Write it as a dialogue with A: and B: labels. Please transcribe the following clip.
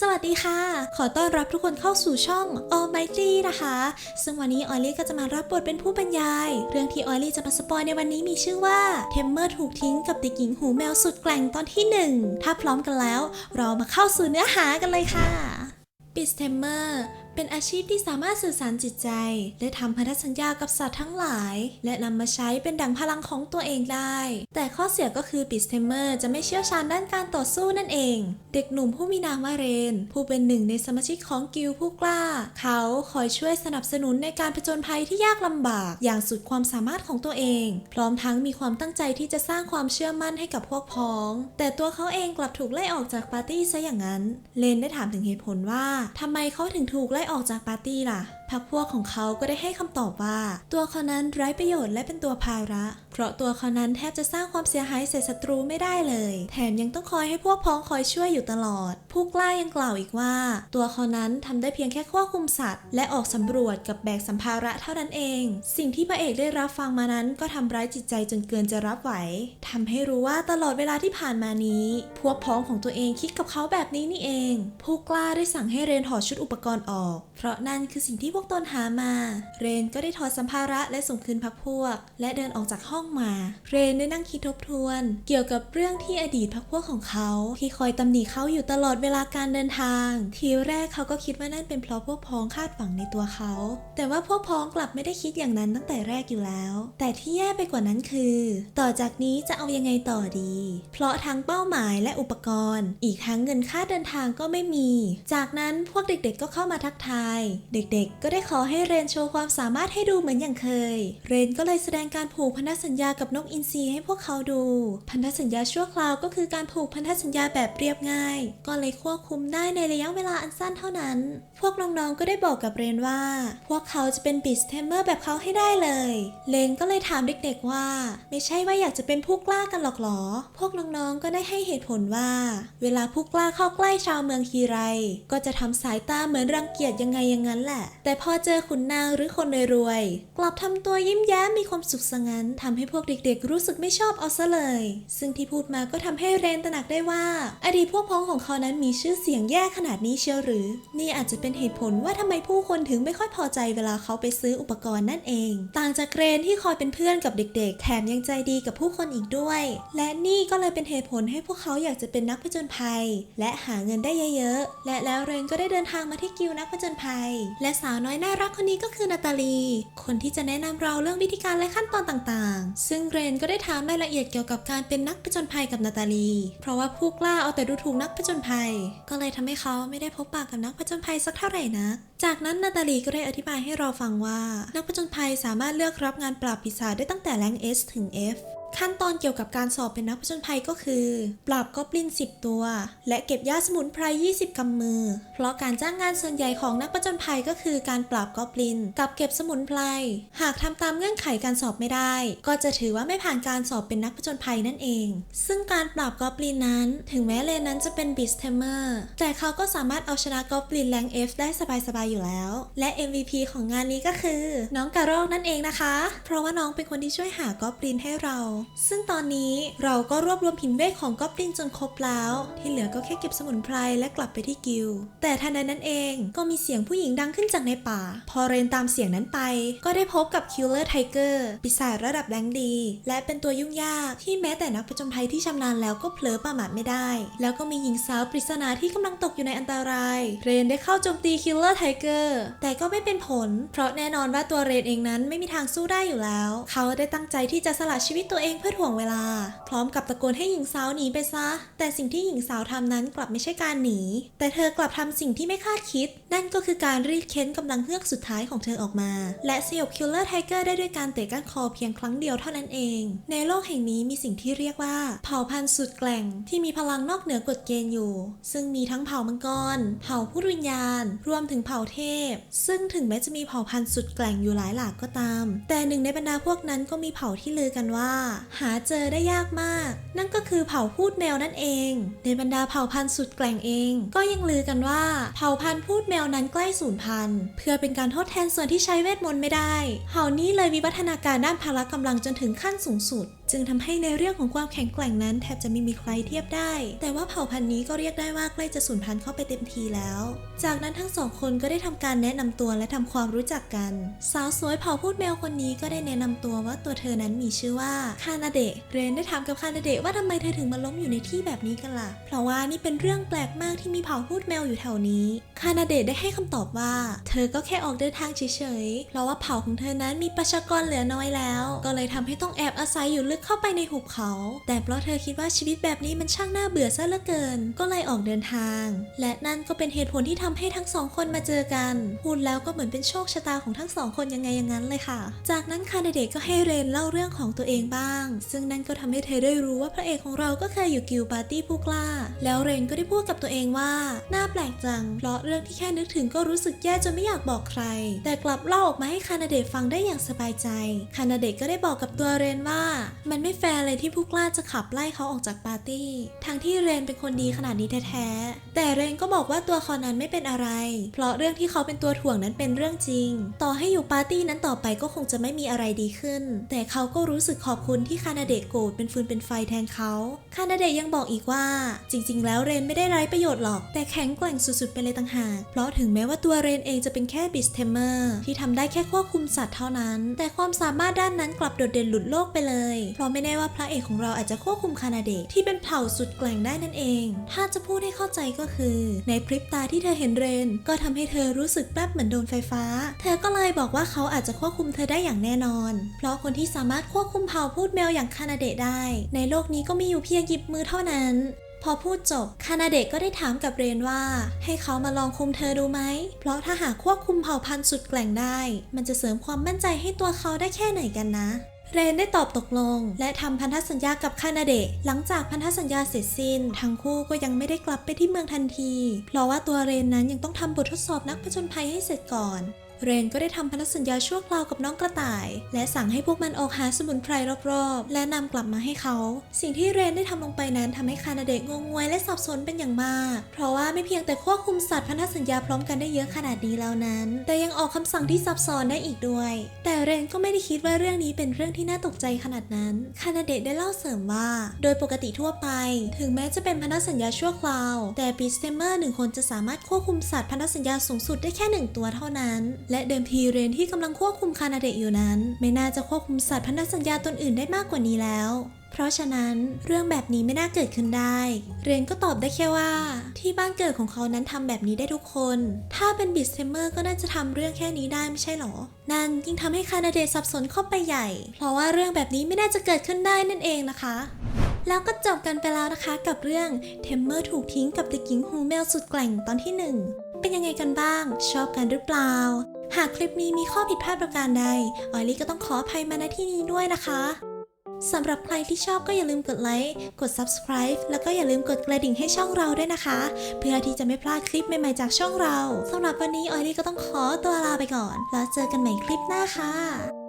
A: สวัสดีค่ะ ขอต้อนรับทุกคนเข้าสู่ช่อง Almighty นะคะ ซึ่งวันนี้ออลลี่ก็จะมารับบทเป็นผู้บรรยาย เรื่องที่ออลลี่จะมาสปอยในวันนี้มีชื่อว่าเทมเมอร์ถูกทิ้งกับเด็กหญิงหูแมวสุดแกล่งตอนที่ 1 ถ้าพร้อมกันแล้ว เรามาเข้าสู่เนื้อหากันเลยค่ะ ปิสเทมเมอร์เป็นอาชีพที่สามารถสื่อสารจิตใจ และทำพันธสัญญากับสัตว์ทั้งหลาย และนำมาใช้เป็นดังพลังของตัวเองได้ แต่ข้อเสียก็คือปิสเทมเมอร์จะไม่เชี่ยวชาญด้านการต่อสู้นั่นเอง เด็กหนุ่มผู้มีนามว่าเรน ผู้เป็นหนึ่งในสมาชิกของกิลผู้กล้า เขาคอยช่วยสนับสนุนในการผจญภัยที่ยากลำบาก อย่างสุดความสามารถของตัวเอง พร้อมทั้งมีความตั้งใจที่จะสร้างความเชื่อมั่นให้กับพวกพ้อง แต่ตัวเขาเองกลับถูกไล่ออกจากปาร์ตี้ซะอย่างนั้นเลนได้ถามถึงเหตุผลว่าทำไมเขาถึงถูกไล่ออกจากปาร์ตี้ล่ะพักพวกของเขาก็ได้ให้คำตอบว่า ตัวเขานั้นไร้ประโยชน์และเป็นตัวภาระ เพราะตัวเขานั้นแทบจะสร้างความเสียหายใส่ศัตรูไม่ได้เลย แถมยังต้องคอยให้พวกพ้องคอยช่วยอยู่ตลอด ผู้กล้ายังกล่าวอีกว่า ตัวเขานั้นทำได้เพียงแค่ควบคุมสัตว์ และออกสำรวจกับแบกสัมภาระเท่านั้นเอง สิ่งที่พระเอกได้รับฟังมานั้นก็ทำร้ายจิตใจจนเกินจะรับไหวทำให้รู้ว่าตลอดเวลาที่ผ่านมานี้ พวกพ้องของตัวเองคิดกับเขาแบบนี้นี่เอง ผู้กล้าได้สั่งให้เรนถอดชุดอุปกรณ์ออก เพราะนั่นคือสิ่งที่พวกตนหามา เรนก็ได้ถอดสัมภาระและส่งคืนพักพวก และเดินออกจากห้องมา เรนได้นั่งคิดทบทวน เกี่ยวกับเรื่องที่อดีตพักพวกของเขา ที่คอยตำหนิเขาอยู่ตลอดเวลาการเดินทาง ทีแรกเขาก็คิดว่านั่นเป็นเพราะพวกพ้องคาดหวังในตัวเขา แต่ว่าพวกพ้องกลับไม่ได้คิดอย่างนั้นตั้งแต่แรกอยู่แล้ว แต่ที่แย่ไปกว่านั้นคือ ต่อจากนี้จะเอายังไงต่อดี เพราะทั้งเป้าหมายและอุปกรณ์ อีกทั้งเงินค่าเดินทางก็ไม่มี จากนั้นพวกเด็กๆก็เข้ามาทักทาย เด็กๆ ก็ได้ขอให้เรนโชว์ความสามารถให้ดูเหมือนอย่างเคย เรนก็เลยแสดงการผูกพันธสัญญญากับนกอินทรีให้พวกเขาดู พันธสัญญาชั่วคราวก็คือการผูกพันธสัญญาแบบเรียบง่าย ก็เลยควบคุมได้ในระยะเวลาอันสั้นเท่านั้น พวกน้องๆก็ได้บอกกับเรนว่า พวกเขาจะเป็นบิสเทมเมอร์แบบเขาให้ได้เลยเรนก็เลยถามเด็กๆว่า ไม่ใช่ว่าอยากจะเป็นผู้กล้ากันหรอกหรอ พวกน้องๆก็ได้ให้เหตุผลว่า เวลาผู้กล้าเข้าใกล้ชาวเมืองทีไร ก็จะทำสายตาเหมือนรังเกียจยังไงอย่างนั้นแหละ แต่พอเจอขุนนางหรือคนรวยๆกลับทำตัวยิ้มแย้มมีความสุขสงั้นทำให้พวกเด็กๆ รู้สึกไม่ชอบเอาซะเลย ซึ่งที่พูดมาก็ทำให้เรนตระหนักได้ว่า อดีตพวกพ้องของเขานั้นมีชื่อเสียงแย่ขนาดนี้เชียวหรือ นี่อาจจะเป็นเหตุผลว่าทำไมผู้คนถึงไม่ค่อยพอใจเวลาเขาไปซื้ออุปกรณ์นั่นเอง ต่างจากเรนที่คอยเป็นเพื่อนกับเด็ก ๆ แถมยังใจดีกับผู้คนอีกด้วย และนี่ก็เลยเป็นเหตุผลให้พวกเขาอยากจะเป็นนักผจญภัย และหาเงินได้เยอะๆ และแล้วเรนก็ได้เดินทางมาที่กิวนักผจญภัย และสาวน้อยน่ารักคนนี้ก็คือนาตาลี คนที่จะแนะนำเราเรื่องวิธีการและขั้นตอนต่างๆซึ่งเรนก็ได้ถามรายละเอียดเกี่ยวกับการเป็นนักผจญภัยกับนาตาลี เพราะว่าผู้กล้าเอาแต่ดูถูกนักผจญภัย ก็เลยทำให้เขาไม่ได้พบปากกับนักผจญภัยสักเท่าไหร่นัก จากนั้นนาตาลีก็ได้อธิบายให้เราฟังว่า นักผจญภัยสามารถเลือกรับงานปราบปีศาจได้ตั้งแต่แรง S ถึง F ขั้นตอนเกี่ยวกับการสอบเป็นนักผจญภัยก็คือ ปราบกอบลิน10 ตัว และเก็บยาสมุนไพร 20 กำมือ เพราะการจ้างงานส่วนใหญ่ของนักผจญภัยก็คือการปราบกอบลินกับเก็บสมุนไพร หากทำตามเงื่อนไขการสอบไม่ได้ ก็จะถือว่าไม่ผ่านการสอบเป็นนักผจญภัยนั่นเอง ซึ่งการปราบกอบลินนั้น ถึงแม้เลนนั้นจะเป็นบิสเทมเมอร์ แต่เขาก็สามารถเอาชนะกอบลินแรง F ได้สบายๆอยู่แล้ว และ MVP ของงานนี้ก็คือ น้องกระรอกนั่นเองนะคะ เพราะว่าน้องเป็นคนที่ช่วยหากอบลินให้เราซึ่งตอนนี้เราก็รวบรวมหินเวทของก๊อบลินจนครบแล้ว ที่เหลือก็แค่เก็บสมุนไพรและกลับไปที่กิลแต่ทันใดนั้นเองก็มีเสียงผู้หญิงดังขึ้นจากในป่า พอเรนตามเสียงนั้นไป ก็ได้พบกับคิลเลอร์ไทเกอร์ปีศาจระดับแรงดี และเป็นตัวยุ่งยากที่แม้แต่นักผจญภัยที่ชำนาญแล้วก็เผลอประมาทไม่ได้ แล้วก็มีหญิงสาวปริศนาที่กำลังตกอยู่ในอันตราย เรนได้เข้าโจมตีคิลเลอร์ไทเกอร์แต่ก็ไม่เป็นผล เพราะแน่นอนว่าตัวเรนเองนั้นไม่มีทางสู้ได้อยู่แล้ว เขาได้ตั้งใจที่จะสละชีวิตตัวเองเพื่อถ่วงเวลา พร้อมกับตะโกนให้หญิงสาวหนีไปซะ แต่สิ่งที่หญิงสาวทำนั้นกลับไม่ใช่การหนี แต่เธอกลับทำสิ่งที่ไม่คาดคิด นั่นก็คือการรีดเค้นกำลังเฮือกสุดท้ายของเธอออกมา และสยบคิลเลอร์ไทเกอร์ได้ด้วยการเตะก้านคอเพียงครั้งเดียวเท่านั้นเอง ในโลกแห่งนี้มีสิ่งที่เรียกว่า เผ่าพันธุ์สุดแกร่งที่มีพลังนอกเหนือกฎเกณฑ์อยู่ ซึ่งมีทั้งเผ่ามังกร เผ่าผู้วิญญาณ รวมถึงเผ่าเทพ ซึ่งถึงแม้จะมีเผ่าพันธุ์สุดแกร่งอยู่หลายหลากก็ตาม แต่หนึ่งในบรรดาพวกนั้นก็มีเผ่าที่ลือกันว่าหาเจอได้ยากมาก นั่นก็คือเผ่าพูดแมวนั่นเอง ในบรรดาเผ่าพันธุ์สุดแกร่งเอง ก็ยังลือกันว่าเผ่าพันธุ์พูดแมวนั้นใกล้สูญพันธุ์เพื่อเป็นการทดแทนส่วนที่ใช้เวทมนต์ไม่ได้ เผ่านี้เลยมีวัฒนาการด้านพละกำลังจนถึงขั้นสูงสุด จึงทำให้ในเรื่องของความแข็งแกร่งนั้นแทบจะไม่มีใครเทียบได้ แต่ว่าเผ่าพันธุ์นี้ก็เรียกได้ว่าใกล้จะสูญพันธุ์เข้าไปเต็มทีแล้ว จากนั้นทั้งสองคนก็ได้ทำการแนะนำตัวและทำความรู้จักกัน สาวสวยเผ่าพูดแมวคนนี้ก็ได้แนะนำตัวว่าตัวเธอนั้นมีชื่อว่าคานาเดะเรนได้ถามกับคานาเดะว่าทำไมเธอถึงมาล้มอยู่ในที่แบบนี้กันล่ะ เพราะว่านี่เป็นเรื่องแปลกมากที่มีเผ่าพูดแมวอยู่แถวนี้ คานาเดะได้ให้คำตอบว่า เธอก็แค่ออกเดินทางเฉยๆ เพราะว่าเผ่าของเธอนั้นมีประชากรเหลือน้อยแล้ว ก็เลยทำให้ต้องแอบอาศัยอยู่ลึกเข้าไปในหุบเขา แต่เพราะเธอคิดว่าชีวิตแบบนี้มันช่างน่าเบื่อซะเหลือเกิน ก็เลยออกเดินทาง และนั่นก็เป็นเหตุผลที่ทำให้ทั้งสองคนมาเจอกัน พูดแล้วก็เหมือนเป็นโชคชะตาของทั้งสองคนยังไงอย่างนั้นเลยค่ะ จากนั้นคานาเดก็ให้เรนเล่าเรื่องของตัวเองบ้าง ซึ่งนั่นก็ทำให้เธอได้รู้ว่าพระเอกของเราก็เคยอยู่กิลปาร์ตี้ผู้กล้า แล้วเรนก็ได้พูดกับตัวเองว่า น่าแปลกจัง เพราะเรื่องที่แค่นึกถึงก็รู้สึกแย่จนไม่อยากบอกใคร แต่กลับเล่าออกมาให้คานาเดะฟังได้อย่างสบายใจ คานาเดะก็ได้บอกกับตัวเรนว่ามันไม่แฟร์เลยที่ผู้กล้าจะขับไล่เขาออกจากปาร์ตี้ ทั้งที่เรนเป็นคนดีขนาดนี้แท้ๆ แต่เรนก็บอกว่าตัวเขานั้นไม่เป็นอะไร เพราะเรื่องที่เขาเป็นตัวถ่วงนั้นเป็นเรื่องจริง ต่อให้อยู่ปาร์ตี้นั้นต่อไปก็คงจะไม่มีอะไรดีขึ้น แต่เขาก็รู้สึกขอบคุณที่คานาเดะโกรธเป็นฟืนเป็นไฟแทนเขา คานาเดะยังบอกอีกว่า จริง ๆ แล้วเรนไม่ได้ไร้ประโยชน์หรอก แต่แข็งแกร่งสุดๆไปเลยต่างหาก เพราะถึงแม้ว่าตัวเรนเองจะเป็นแค่บิสเทมเมอร์ที่ทำได้แค่ควบคุมสัตว์เท่านั้น แต่ความสามารถด้านนั้นกลับโดดเด่นหลุดโลกไปเลยเพราะไม่แน่ว่าพระเอกของเราอาจจะควบคุมคานาเดะที่เป็นเผ่าสุดแกร่งได้นั่นเอง ถ้าจะพูดให้เข้าใจก็คือ ในพริบตาที่เธอเห็นเรน ก็ทำให้เธอรู้สึกแป๊บเหมือนโดนไฟฟ้า เธอก็เลยบอกว่าเขาอาจจะควบคุมเธอได้อย่างแน่นอน เพราะคนที่สามารถควบคุมเผ่าพูดแมวอย่างคานาเดะได้ ในโลกนี้ก็มีอยู่เพียงหยิบมือเท่านั้นพอพูดจบ คานาเดะก็ได้ถามกับเรนว่า ให้เขามาลองคุมเธอดูไหม เพราะถ้าหากควบคุมเผ่าพันธุ์สุดแกร่งได้ มันจะเสริมความมั่นใจให้ตัวเขาได้แค่ไหนกันนะ เรนได้ตอบตกลง และทำพันธสัญญากับคานาเดะ หลังจากพันธสัญญาเสร็จสิ้น ทั้งคู่ก็ยังไม่ได้กลับไปที่เมืองทันที เพราะว่าตัวเรนนั้นยังต้องทำบททดสอบนักผจญภัยให้เสร็จก่อน เรนก็ได้ทำพันธสัญญาชั่วคราวกับน้องกระต่าย และสั่งให้พวกมันออกหาสมุนไพรรอบๆ และนำกลับมาให้เขา สิ่งที่เรนได้ทำลงไปนั้นทำให้คานาเดะงงงวยและสับสนเป็นอย่างมาก เพราะว่าไม่เพียงแต่ควบคุมสัตว์พันธสัญญาพร้อมกันได้เยอะขนาดนี้แล้วนั้น แต่ยังออกคำสั่งที่ซับซ้อนได้อีกด้วย แต่เรนก็ไม่ได้คิดว่าเรื่องนี้เป็นเรื่องที่น่าตกใจขนาดนั้น คานาเดะได้เล่าเสริมว่า โดยปกติทั่วไป ถึงแม้จะเป็นพันธสัญญาชั่วคราว แต่บีสเตเมอร์หนึ่งคนจะสามารถควบคุมสัตว์พันธสัญญาสูงสุดได้แค่หนึ่งตัวเท่านั้นและเดิมทีเรนที่กำลังควบคุมคานาเดะอยู่นั้น ไม่น่าจะควบคุมสัตว์พันธสัญญาตนอื่นได้มากกว่านี้แล้ว เพราะฉะนั้นเรื่องแบบนี้ไม่น่าเกิดขึ้นได้ เรนก็ตอบได้แค่ว่า ที่บ้านเกิดของเขานั้นทำแบบนี้ได้ทุกคน ถ้าเป็นบิสเทมเมอร์ก็น่าจะทำเรื่องแค่นี้ได้ไม่ใช่หรอ นั่นยิ่งทำให้คานาเดะสับสนเข้าไปใหญ่ เพราะว่าเรื่องแบบนี้ไม่น่าจะเกิดขึ้นได้นั่นเองนะคะแล้วก็จบกันไปแล้วนะคะกับเรื่องเทมเมอร์ถูกทิ้งกับเด็กหญิงฮูเมลสุดแกร่งตอนที่ 1 เป็นยังไงกันบ้าง ชอบกันหรือเปล่า หากคลิปนี้มีข้อผิดพลาดประการใด ออยลี่ก็ต้องขออภัยมาณที่นี้ด้วยนะคะ สำหรับใครที่ชอบก็อย่าลืมกดไลค์ กด subscribe แล้วก็อย่าลืมกดกระดิ่งให้ช่องเราด้วยนะคะ เพื่อที่จะไม่พลาดคลิปใหม่ๆจากช่องเรา สำหรับวันนี้ออยลี่ก็ต้องขอตัวลาไปก่อน แล้วเจอกันใหม่คลิปหน้าค่ะ